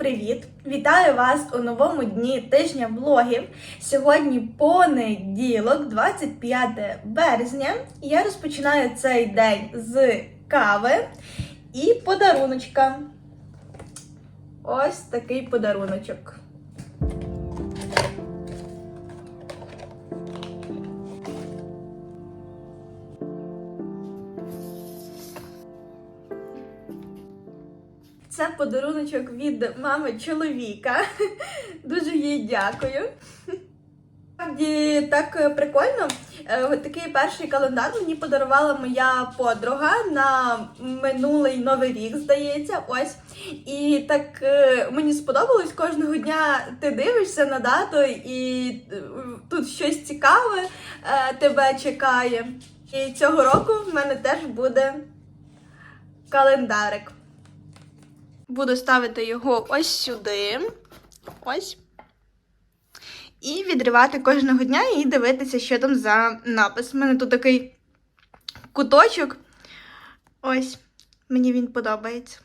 Привіт! Вітаю вас у новому дні тижня блогів. Сьогодні понеділок, 25 березня. Я розпочинаю цей день з кави і подаруночка. Ось такий подаруночок. Це подаруночок від мами чоловіка. Дуже їй дякую. Справді так е, прикольно. Е, Такий перший календар мені подарувала моя подруга на минулий новий рік, здається. Ось. І так е, мені сподобалось кожного дня ти дивишся на дату, і тут щось цікаве тебе чекає. І цього року в мене теж буде календарик. Буду ставити його ось сюди. Ось. І відривати кожного дня і дивитися, що там за напис. У мене тут такий куточок. Ось, мені він подобається.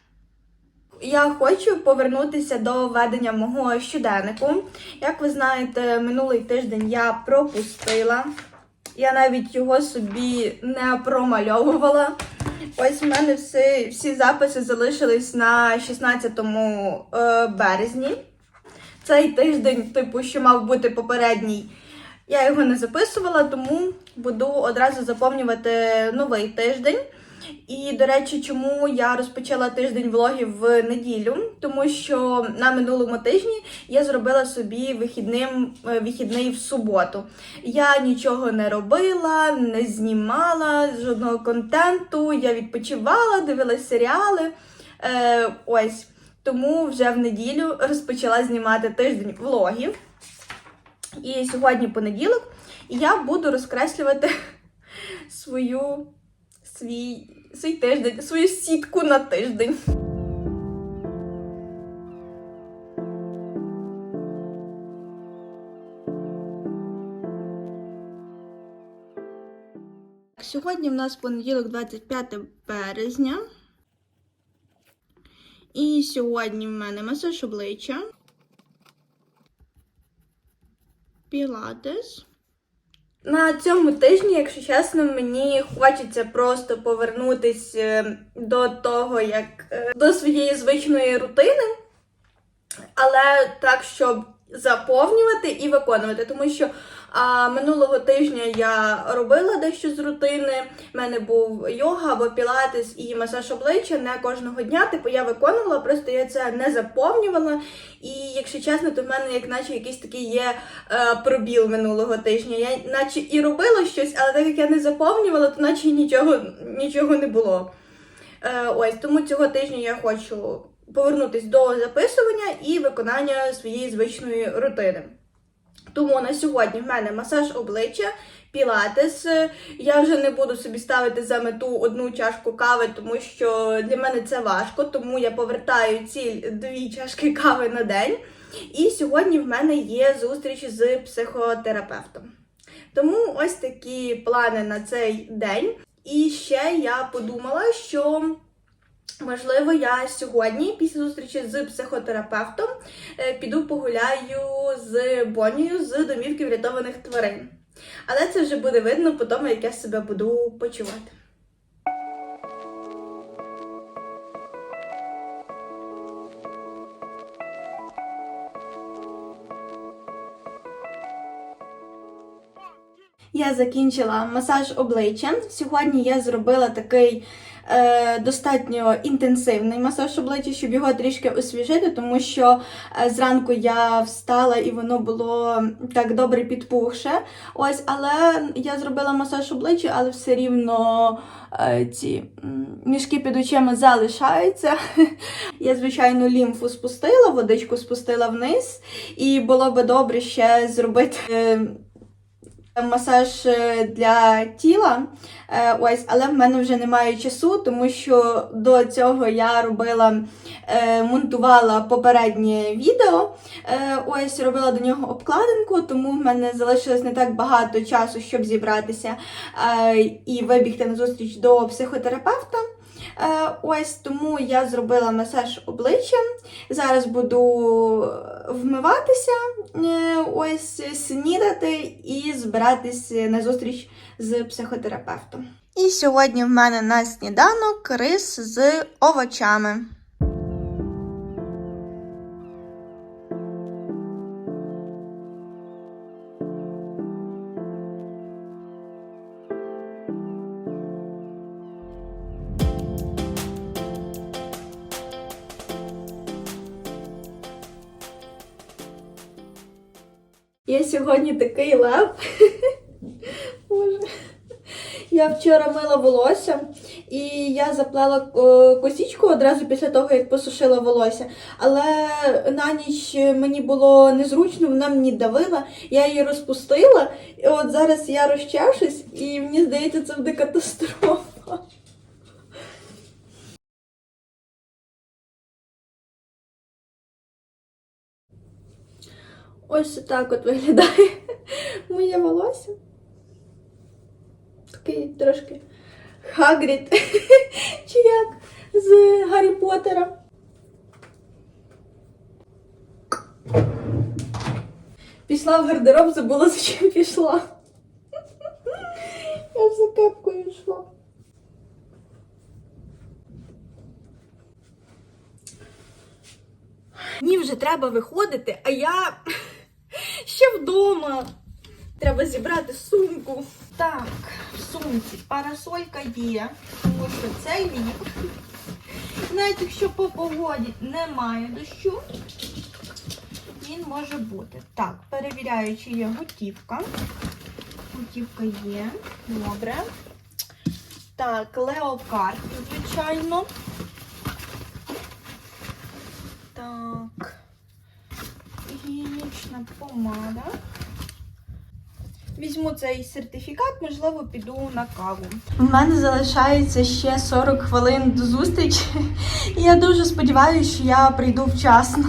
Я хочу повернутися до ведення мого щоденнику. Як ви знаєте, минулий тиждень я пропустила. Я навіть його собі не промальовувала. Ось в мене всі, всі записи залишились на 16 е, березні. Цей тиждень, типу, що мав бути попередній, я його не записувала, тому буду одразу заповнювати новий тиждень. І, до речі, чому я розпочала тиждень влогів в неділю? Тому що на минулому тижні я зробила собі вихідним, е, вихідний в суботу. Я нічого не робила, не знімала жодного контенту. Я відпочивала, дивилась серіали. Е, ось. Тому вже в неділю розпочала знімати тиждень влогів. І сьогодні понеділок, і я буду розкреслювати свою свій, свій тиждень, свою сітку на тиждень. Сьогодні в нас понеділок, 25 березня. І сьогодні в мене масаж обличчя. Пілатес. На цьому тижні, якщо чесно, мені хочеться просто повернутися до того, як е, до своєї звичної рутини, але так, щоб заповнювати і виконувати, тому що а, минулого тижня я робила дещо з рутини. У мене був йога або пілатес і масаж обличчя не кожного дня. Типу я виконувала, просто я це не заповнювала. І якщо чесно, то в мене як наче якийсь такий є е, пробіл минулого тижня. Я наче і робила щось, але так як я не заповнювала, то наче нічого, нічого не було. Е, ось тому цього тижня я хочу повернутися до записування і виконання своєї звичної рутини. Тому на сьогодні в мене масаж обличчя, пілатес. Я вже не буду собі ставити за мету одну чашку кави, тому що для мене це важко, тому я повертаю ціль дві чашки кави на день. І сьогодні в мене є зустріч з психотерапевтом. Тому ось такі плани на цей день. І ще я подумала, що. Можливо, я сьогодні, після зустрічі з психотерапевтом, е, піду погуляю з Бонією з домівки врятованих тварин. Але це вже буде видно по тому, як я себе буду почувати. Я закінчила масаж обличчя. Сьогодні я зробила такий достатньо інтенсивний масаж обличчя, щоб його трішки освіжити, тому що е, зранку я встала і воно було так добре підпухше. Ось, але я зробила масаж обличчя, але все рівно е, ці мішки під очима залишаються. Я, звичайно, лімфу спустила, водичку спустила вниз, і було би добре ще зробити. Масаж е, для тіла. Е, Ось, але в мене вже немає часу, тому що до цього я робила, е, монтувала попереднє відео. Ось робила до нього обкладинку, тому в мене залишилось не так багато часу, щоб зібратися і вибігти на зустріч до психотерапевта. Е, ось тому я зробила масаж обличчя. Зараз буду вмиватися, е, ось снідати і збиратись на зустріч з психотерапевтом. І сьогодні в мене на сніданок рис з овочами. Я сьогодні такий лев. Боже. Я вчора мила волосся, і я заплела е, косічку одразу після того, як посушила волосся. Але на ніч мені було незручно, вона мені давила, я її розпустила, і от зараз я розчавшись, і мені здається, це буде катастрофа. Ось так от виглядає моє волосся. Такий трошки Хагрід. Чи як з Гаррі Поттера. Пішла в гардероб, забула, за чим пішла. Я за кепкою йшла. Мені вже треба виходити, а я ще вдома. Треба зібрати сумку. Так, в сумці парасолька є, тому що це ліп. Навіть якщо по погоді немає дощу, він може бути. Так, перевіряю, чи є готівка. Готівка є. Добре. Так, леокарт, звичайно. Так. Гігієнічна помада. Візьму цей сертифікат, можливо, піду на каву. У мене залишається ще 40 хвилин до зустрічі. Я дуже сподіваюся, що я прийду вчасно.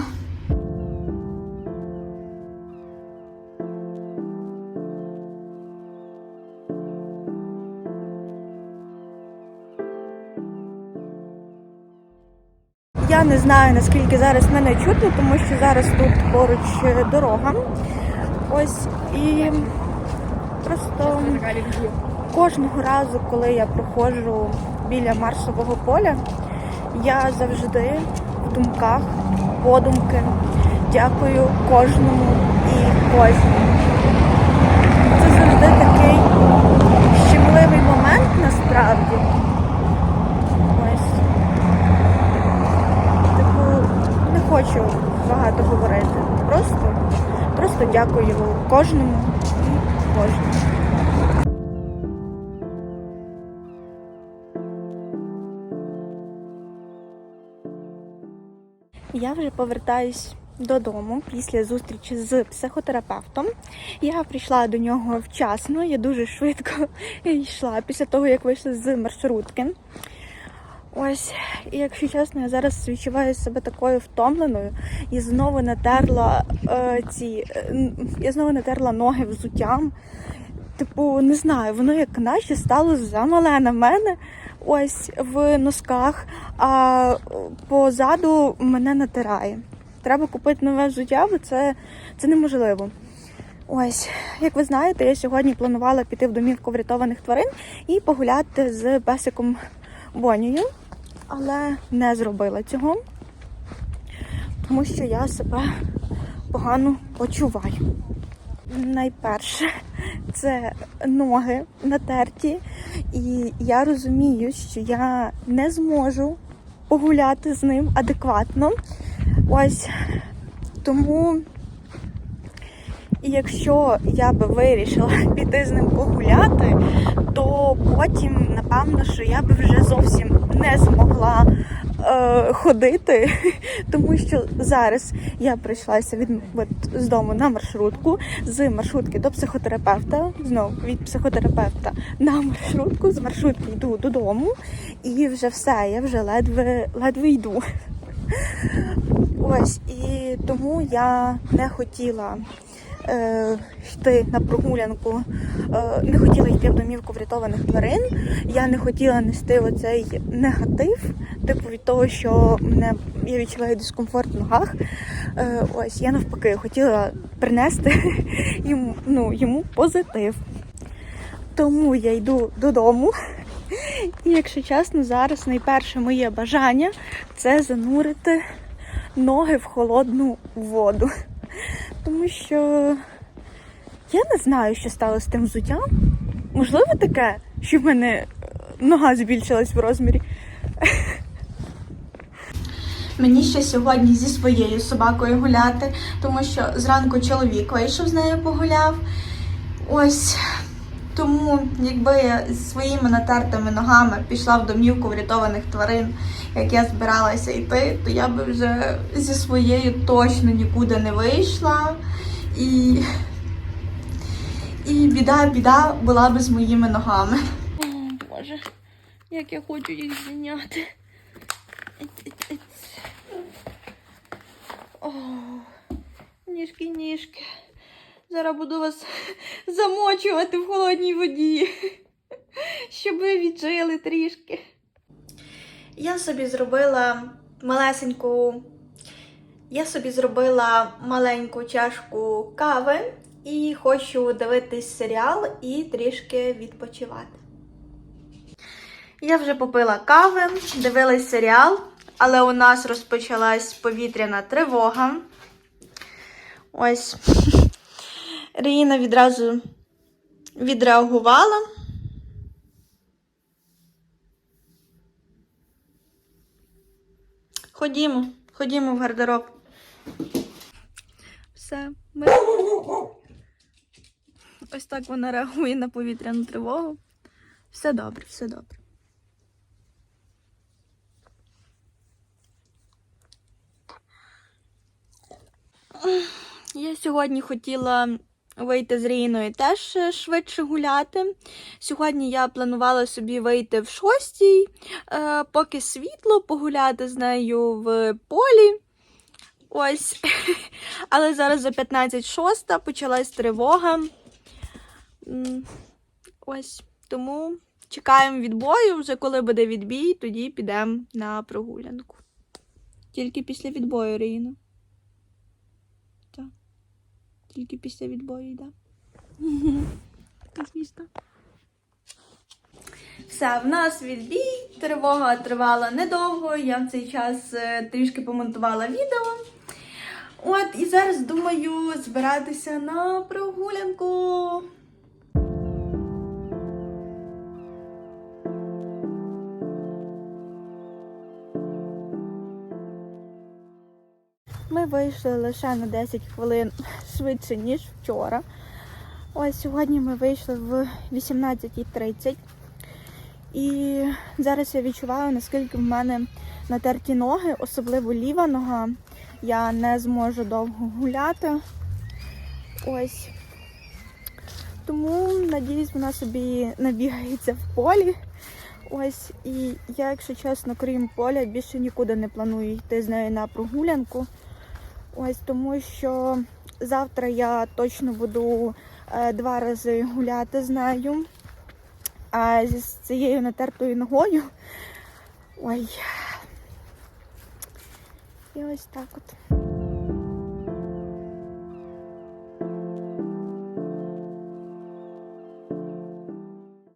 Не знаю, наскільки зараз мене чутно, тому що зараз тут поруч е, дорога. Ось і просто кожного разу, коли я проходжу біля марсового поля, я завжди в думках, подумки дякую кожному і кожному. Це завжди такий щемливий момент насправді. Ось. Типу, не хочу багато говорити. Просто, просто дякую кожному і кожному. Я вже повертаюсь додому після зустрічі з психотерапевтом. Я прийшла до нього вчасно, я дуже швидко йшла після того, як вийшла з маршрутки. Ось, якщо чесно, я зараз відчуваю себе такою втомленою і знову натерла е, ці. е, я знову натерла ноги взуттям. Типу, не знаю, воно як наче стало замале на мене ось в носках, а позаду мене натирає. Треба купити нове взуття, бо це, це неможливо. Ось, як ви знаєте, я сьогодні планувала піти в домівку врятованих тварин і погуляти з песиком Бонією, але не зробила цього, тому що я себе погано почуваю. Найперше, це ноги натерті, і я розумію, що я не зможу погуляти з ним адекватно. Ось тому, і якщо я би вирішила піти з ним погуляти, то потім, напевно, що я би вже зовсім не змогла е, ходити, тому що зараз я прийшлася від от, з дому на маршрутку, з маршрутки до психотерапевта, знову від психотерапевта на маршрутку, з маршрутки йду додому, і вже все, я вже ледве, ледве йду. Ось, і тому я не хотіла е, йти на прогулянку, е, не хотіла йти в домівку врятованих тварин. Я не хотіла нести оцей негатив, типу від того, що мене я відчуваю дискомфорт в ногах. Е, ось я навпаки хотіла принести йому, ну, йому позитив. Тому я йду додому. І якщо чесно, зараз найперше моє бажання це занурити ноги в холодну воду. Тому що я не знаю, що стало з тим взуттям. Можливо, таке, що в мене е, нога збільшилась в розмірі. Мені ще сьогодні зі своєю собакою гуляти, тому що зранку чоловік вийшов з нею погуляв. Ось тому, якби я зі своїми натертими ногами пішла в домівку врятованих тварин, як я збиралася йти, то я би вже зі своєю точно нікуди не вийшла. І, і біда, біда була би з моїми ногами. О, Боже, як я хочу їх зняти. О, ніжки, ніжки. Зараз буду вас замочувати в холодній воді, щоб ви віджили трішки. Я собі зробила малесеньку. Я собі зробила маленьку чашку кави і хочу дивитись серіал і трішки відпочивати. Я вже попила кави, дивилась серіал, але у нас розпочалась повітряна тривога. Ось. Ріїна відразу відреагувала. Ходімо, ходімо в гардероб. Все, ми. Ось так вона реагує на повітряну тривогу. Все добре, все добре. Я сьогодні хотіла вийти з Ріною теж е, швидше гуляти. Сьогодні я планувала собі вийти в шостій, е, поки світло, погуляти з нею в полі. Ось. Але зараз за 15.06 почалась тривога. Ось. Тому чекаємо відбою. Вже коли буде відбій, тоді підемо на прогулянку. Тільки після відбою, Ріна. Тільки після відбою йде. Звісно. Все, в нас відбій. Тривога тривала недовго. Я в цей час е, трішки помонтувала відео. От, і зараз думаю збиратися на прогулянку. Вийшли лише на 10 хвилин швидше, ніж вчора. Ось сьогодні ми вийшли в 18.30. І зараз я відчуваю, наскільки в мене натерті ноги, особливо ліва нога. Я не зможу довго гуляти. Ось. Тому, надіюсь, вона собі набігається в полі. Ось, і я, якщо чесно, крім поля, більше нікуди не планую йти з нею на прогулянку. Ось тому що завтра я точно буду е, два рази гуляти з нею. А з цією натертою ногою. Ой. І ось так от.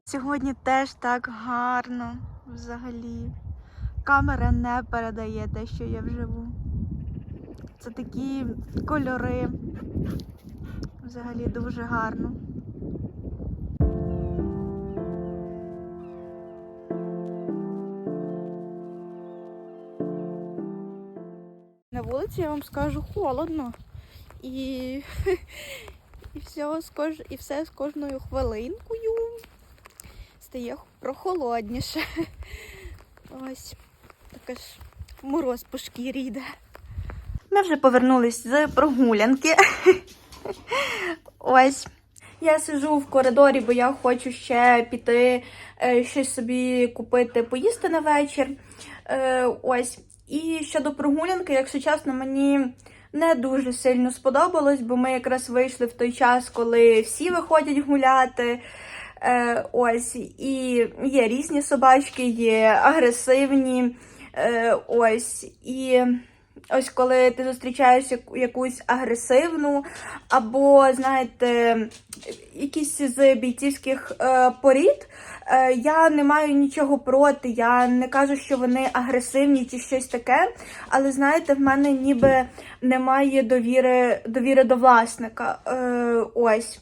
Сьогодні теж так гарно взагалі. Камера не передає те, що я вживу. Це такі кольори. Взагалі дуже гарно. На вулиці я вам скажу холодно. І, і, все, з кож... і все з кожною хвилинкою стає прохолодніше. Ось така ж мороз по шкірі йде. Ми вже повернулись з прогулянки. Ось. Я сижу в коридорі, бо я хочу ще піти е, щось собі купити, поїсти на вечір. Е, ось. І щодо прогулянки, якщо чесно, мені не дуже сильно сподобалось, бо ми якраз вийшли в той час, коли всі виходять гуляти. Е, ось, і є різні собачки, є агресивні. Ось, і ось коли ти зустрічаєш якусь агресивну, або, знаєте, якісь з бійцівських е, порід, е, я не маю нічого проти. Я не кажу, що вони агресивні чи щось таке. Але знаєте, в мене ніби немає довіри, довіри до власника. Е, ось.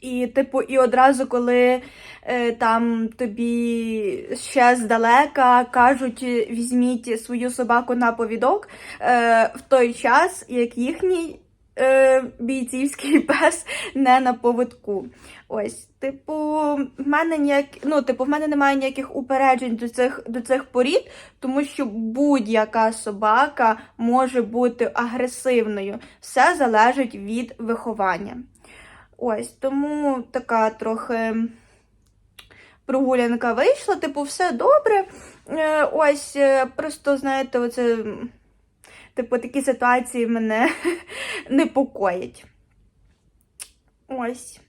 І, типу, і одразу, коли е, там тобі ще здалека кажуть, візьміть свою собаку на повідок, е, в той час, як їхній е, бійцівський пес не на поводку. Ось, типу, в мене ніяк, ну, типу, в мене немає ніяких упереджень до цих, до цих порід, тому що будь-яка собака може бути агресивною. Все залежить від виховання. Ось, тому така трохи прогулянка вийшла, типу, все добре. Е, Ось, е, просто, знаєте, оце, типу, такі ситуації мене непокоїть. Ось.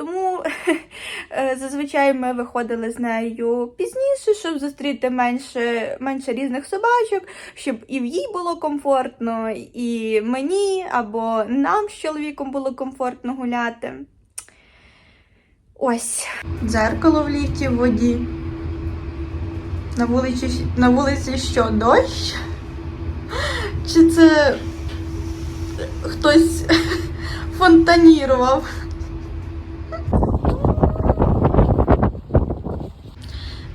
Тому е, зазвичай ми виходили з нею пізніше, щоб зустріти менше, менше різних собачок, щоб і в їй було комфортно, і мені або нам з чоловіком було комфортно гуляти. Ось. Дзеркало в ліфті в воді. На вулиці, на вулиці що, дощ? Чи це хтось фонтанірував?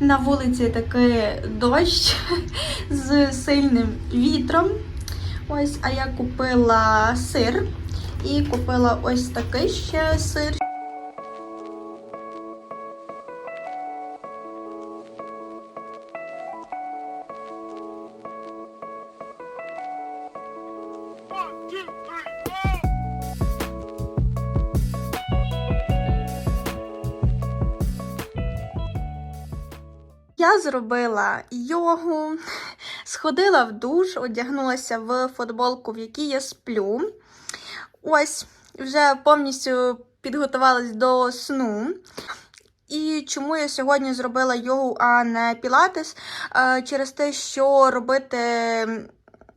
На вулиці такий дощ з сильним вітром. Ось, а я купила сир і купила ось такий ще сир. Я зробила йогу, сходила в душ, одягнулася в футболку, в якій я сплю. Ось, вже повністю підготувалась до сну. І чому я сьогодні зробила йогу, а не пілатес? Е, Через те, що робити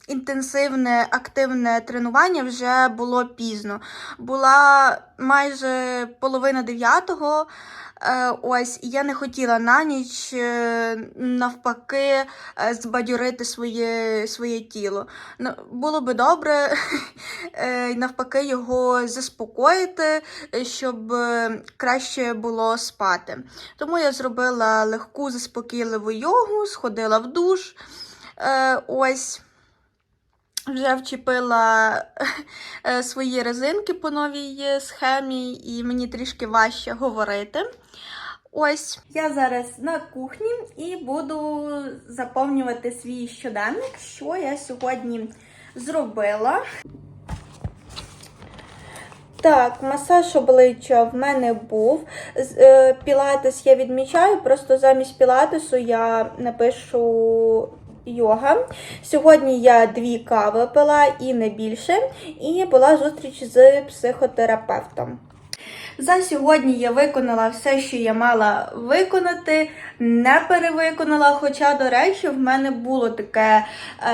інтенсивне активне тренування вже було пізно. Була майже половина дев'ятого. Е, Ось, я не хотіла на ніч е, навпаки е, збадьорити своє, своє тіло. Ну, Було би добре навпаки його заспокоїти, щоб краще було спати. Тому я зробила легку заспокійливу йогу, сходила в душ. Ось. Вже вчепила е, свої резинки по новій е, схемі, і мені трішки важче говорити. Ось я зараз на кухні і буду заповнювати свій щоденник, що я сьогодні зробила. Так, масаж обличчя в мене був. Е, Пілатес я відмічаю, просто замість пілатесу я напишу йога. Сьогодні я дві кави пила і не більше, і була зустріч з психотерапевтом. За сьогодні я виконала все, що я мала виконати, не перевиконала. Хоча, до речі, в мене було таке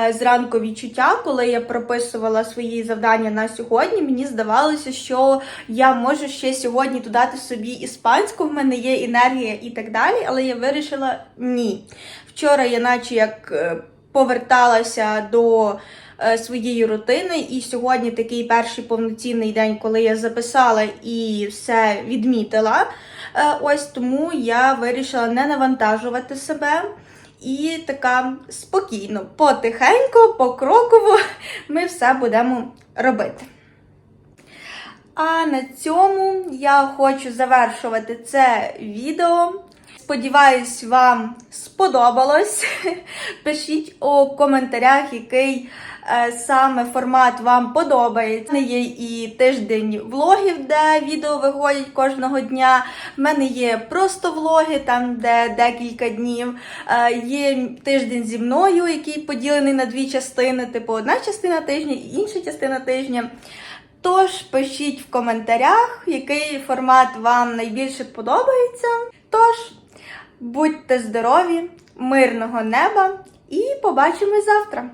е, зранку відчуття, коли я прописувала свої завдання на сьогодні. Мені здавалося, що я можу ще сьогодні додати собі іспанську, в мене є енергія і так далі. Але я вирішила ні. Вчора я, наче як е, поверталася до е, своєї рутини, і сьогодні такий перший повноцінний день, коли я записала і все відмітила. Е, Ось тому я вирішила не навантажувати себе. І така спокійно, потихеньку, покроково ми все будемо робити. А на цьому я хочу завершувати це відео. Сподіваюсь, вам сподобалось. Пишіть у коментарях, який е, саме формат вам подобається. У мене є і тиждень влогів, де відео виходять кожного дня. В мене є просто влоги, там де декілька днів. Е, Є тиждень зі мною, який поділений на дві частини, типу одна частина тижня і інша частина тижня. Тож пишіть в коментарях, який формат вам найбільше подобається. Тож будьте здорові, мирного неба і побачимось завтра!